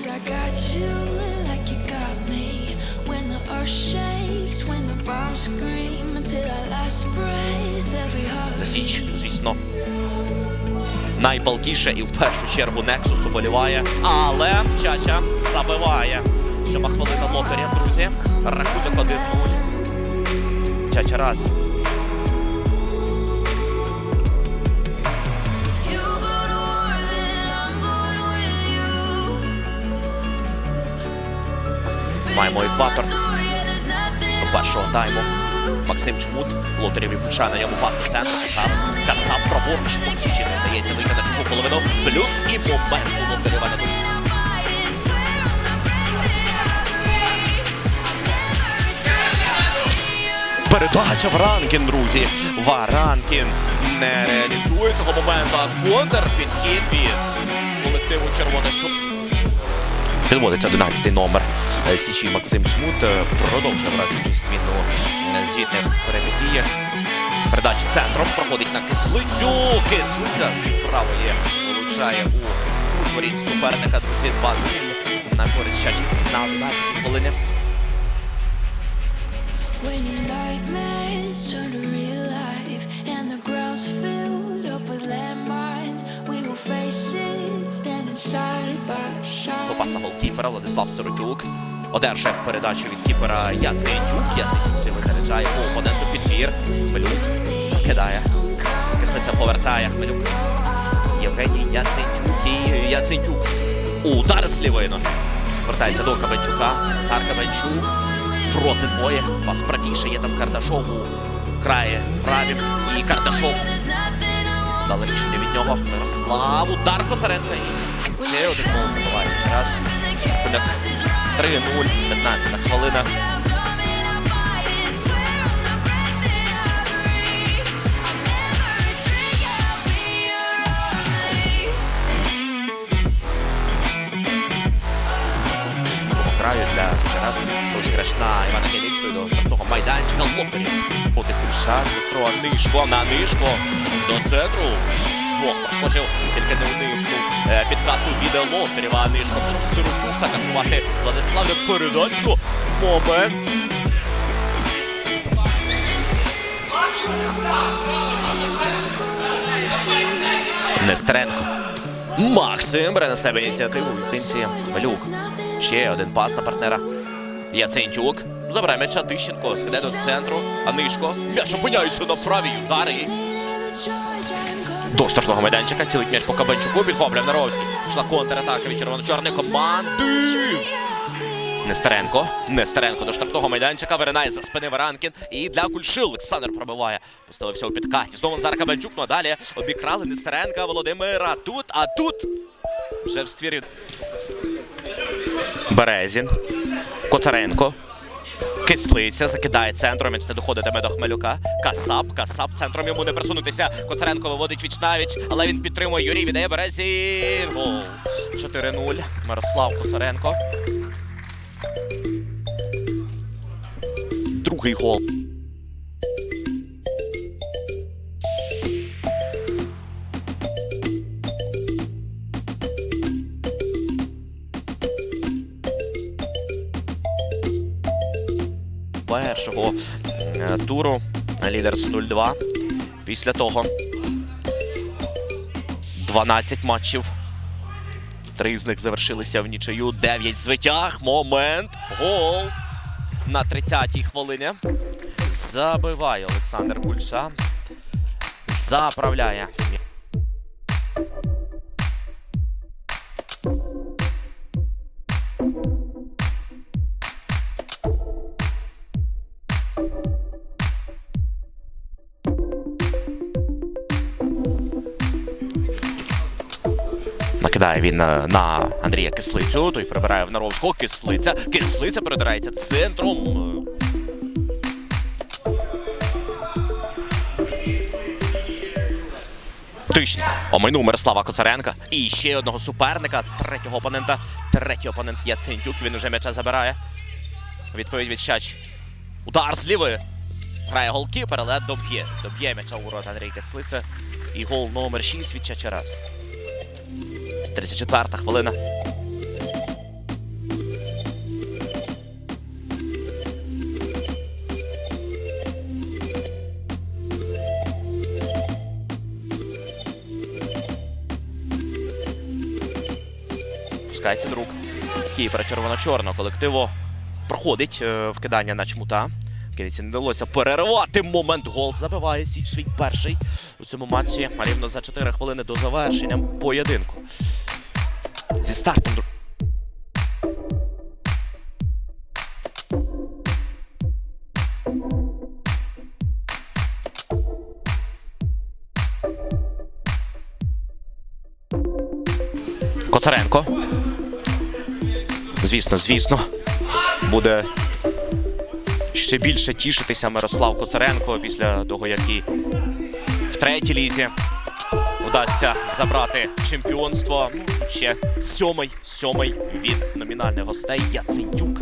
Cause. За Січ, звісно. Найпалкіше і в першу чергу Нексус уболіває. Але Чача забиває. Сьома хвилина лотарі, друзі. Рахунок 1-0. Чача раз. До першого тайму. Максим Чмут, лотарів відключає на ньому пас на центр. Касап. Касап праворуч. Січі не вдається вийти на чужу половину. Плюс і момент у лотарєва на другу. Передача Варанкін, друзі. Варанкін не реалізує цього моменту. Контр підхід від колективу Червоничок. Підводиться 11-й номер Січі Максим Чмут. е, Продовжує брати участь він у е, звітних перепитіях. Передача центром проходить на кислицю. Кислиця з правої влучає у воріт суперника. Друзі, 2-0 на користь Чачі на 11-й хвилині. When your nightmares turn to real life and the ground's filled up with landmines, we will face it standing side by side. Пас на голкіпера Владислав Сиротюк. Одержує передачу від кіпера. Яцентюк собі заряджає по опоненту підбір. Хмелюк скидає. Кислиця повертає Хмелюк. Євгеній Яцентюк і Яцентюк. Удар з лівої ноги. Вертається до Кавенчука. Назар Кавенчук. Проти двоє. Пас правіше. Є там Кардашов у краї правим. І Кардашов. Дали рішення від нього. Мирослав. Удар Коцаренка. Ще один гол. Раз. Рахунок 3-0. 15 хвилина. краю для Чарас. Розіграш на Івана Хеліцької до штрафного майданчика. Лопарів. Буде Кульша. Дмитро Нишко на Нишко. До центру. Двох пошкодив. Тільки не уникнув е, підкату від Лотарєва. А Нишко пішов Сиротюк атакувати Владиславу передачу. Момент. Нестеренко. Максим бере на себе ініціативу. Інтенція. Хмелюк. Ще один пас на партнера. Яцентюк. Забирає м'яча Тищенко. Скиде до центру. Анишко. М'яч опиняється на правій удари. До штрафного майданчика. Цілить м'яч по Кабанчуку. Підхоплює Наровський. Пішла контратака від червоно-чорної команди. Нестеренко. Нестеренко до штрафного майданчика. Виринає за спини Варанкін. І для Кульши Олександр пробиває. Поставився у підкаті. Знову Назар Кабанчук. Ну а далі обікрали Нестеренка Володимира. Тут, а тут вже в ствірі. Березін. Коцаренко. Кислиця закидає центром, не доходитиме до Хмелюка. Касап, Касап центром йому не просунутися. Коцаренко виводить віч навіч, але він підтримує Юрій віддає Березін. Гол. 4-0. Мирослав Коцаренко. Другий гол. Першого е, туру лідер з 0-2. Після того 12 матчів. Три з них завершилися в нічию. 9 звитяг. Момент. Гол. На 30-й хвилині. Забиває Олександр Кульша. Заправляє. Накидає він е, на Андрія Кислицю. Той прибирає в Наровського. Кислиця. Кислиця передирається центром. Тищник оминув Мирослава Коцаренка. І ще одного суперника. Третього опонента. Третій опонент Яцентюк. Він уже м'яча забирає. Відповідь від Щач. Удар з лівої. Грає голкіпер, але доб'є. Доб'є м'яча у ворота Андрій Кислиця. І гол номер 6 від Чачарас. 34 хвилина. Пускається друг. Кіпера червоно-чорного колективу проходить е, вкидання на чмута. Кириці не вдалося перервати момент. Гол забиває Січ свій перший у цьому матчі. Рівно за 4 хвилини до завершення поєдинку. Зі стартом. Коцаренко. Звісно, звісно, буде ще більше тішитися Мирослав Коцаренко після того, як і в третій лізі вдасться забрати чемпіонство. Ще сьомий, сьомий від номінальних гостей Яцентюк.